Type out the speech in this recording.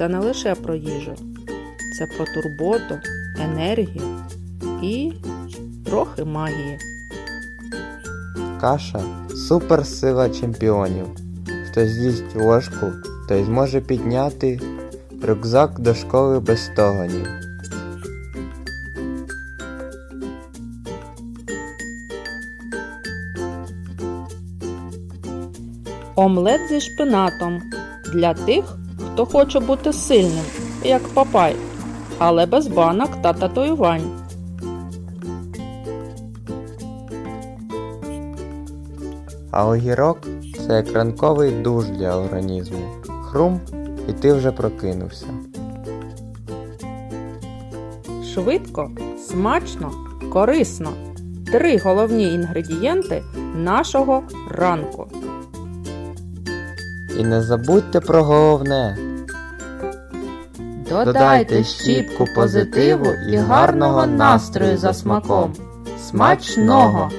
це не лише про їжу, це про турботу, енергію і трохи магії. Каша суперсила чемпіонів. Хто з'їсть ложку, той зможе підняти рюкзак до школи без стогонів. Омлет зі шпинатом для тих, хто хоче бути сильним, як папай, але без банок та татуювань. А огірок це як ранковий душ для організму. Хрум, і ти вже прокинувся. Швидко, смачно, корисно. Три головні інгредієнти нашого ранку. І не забудьте про головне. Додайте щіпку позитиву і гарного настрою за смаком. Смачного!